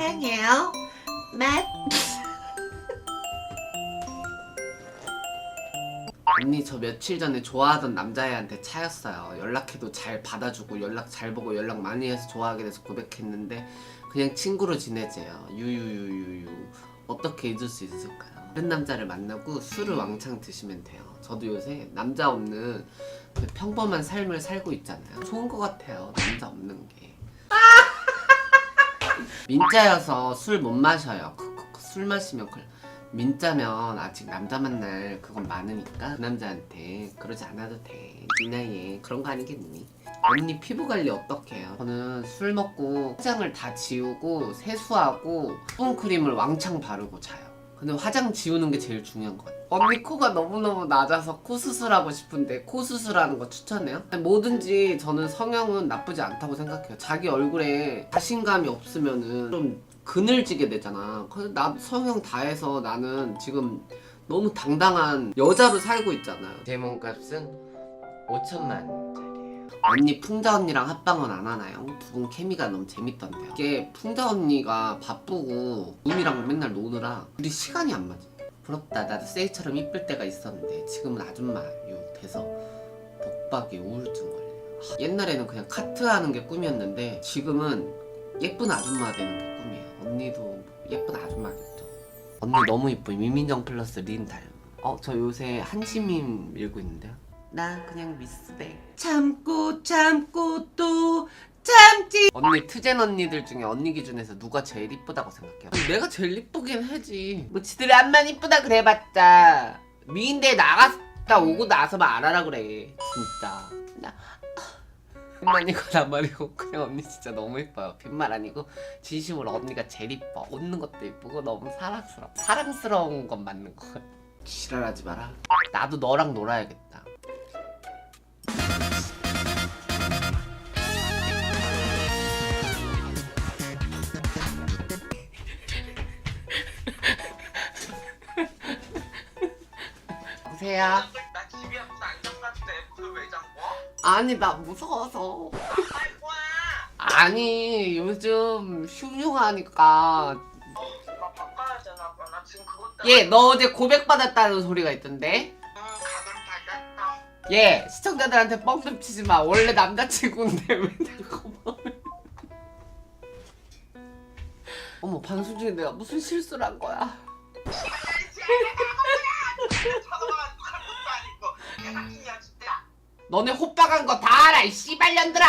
사랑해요. 맷. 언니 저 며칠 전에 좋아하던 남자애한테 차였어요. 연락해도 잘 받아주고 연락 잘 보고 연락 많이 해서 좋아하게 돼서 고백했는데 그냥 친구로 지내재요. 유유유유유. 어떻게 잊을 수 있을까요? 다른 남자를 만나고 술을 왕창 드시면 돼요. 저도 요새 남자 없는 그 평범한 삶을 살고 있잖아요. 좋은 것 같아요. 남자 없는 게. 민자여서 술 못 마셔요. 크크크, 술 마시면 그 민자면 아직 남자 만날 그건 많으니까 그 남자한테 그러지 않아도 돼. 네 나이에 그런 거 아니겠니? 언니 피부 관리 어떻게 해요? 저는 술 먹고 화장을 다 지우고 세수하고 수분크림을 왕창 바르고 자요. 근데 화장 지우는 게 제일 중요한 것 같아요. 언니 코가 너무너무 낮아서 코 수술하고 싶은데 코 수술하는 거 추천해요? 뭐든지 저는 성형은 나쁘지 않다고 생각해요. 자기 얼굴에 자신감이 없으면은 좀 그늘지게 되잖아. 나 성형 다 해서 나는 지금 너무 당당한 여자로 살고 있잖아요. 제 몸값은 5천만 원짜리예요. 언니 풍자 언니랑 합방은 안 하나요? 두 분 케미가 너무 재밌던데요. 이게 풍자 언니가 바쁘고 우미랑 맨날 노느라 우리 시간이 안 맞아. 부럽다. 나도 세이처럼 이쁠 때가 있었는데 지금은 아줌마 유 돼서 독박에 우울증 걸려요. 하, 옛날에는 그냥 카트하는 게 꿈이었는데 지금은 예쁜 아줌마 되는 게 꿈이에요. 언니도 예쁜 아줌마겠죠. 언니 너무 이뻐. 미민정 플러스 린 닮. 어, 저 요새 한시민 밀고 있는데요. 나 그냥 미스백. 참고 참고 또 참지. 언니 트젠 언니들 중에 언니 기준에서 누가 제일 이쁘다고 생각해요? 내가 제일 이쁘긴 하지. 뭐 지들이 안만 이쁘다 그래봤자 미인대 나갔다 오고 나서만 알아라 그래. 진짜. 나 빈말 아니고 나말이고 그냥 언니 진짜 너무 이뻐요 빈말 아니고 진심으로 언니가 제일 이뻐 웃는 것도 이쁘고 너무 사랑스러워 사랑스러운 건 맞는 것 같아 지랄하지 마라 나도 너랑 놀아야겠다 보세요 나 집에 무슨 안정같은데 애플을 왜 잡고? 아니 나 무서워서 아이고야. 아니 요즘 흉흉하니까 나 바꿔야 되나 봐. 나 지금 그것 때문에. 얘 너 어제 고백 받았다는 소리가 있던데 응, 가끔 받았어. 얘 시청자들한테 뻥 좀 치지 마 원래 남자친구인데 왜 자꾸 뻥을 어머 방송 중에 내가 무슨 실수를 한 거야 너네 호빠간 거 다 알아 이 씨발년들아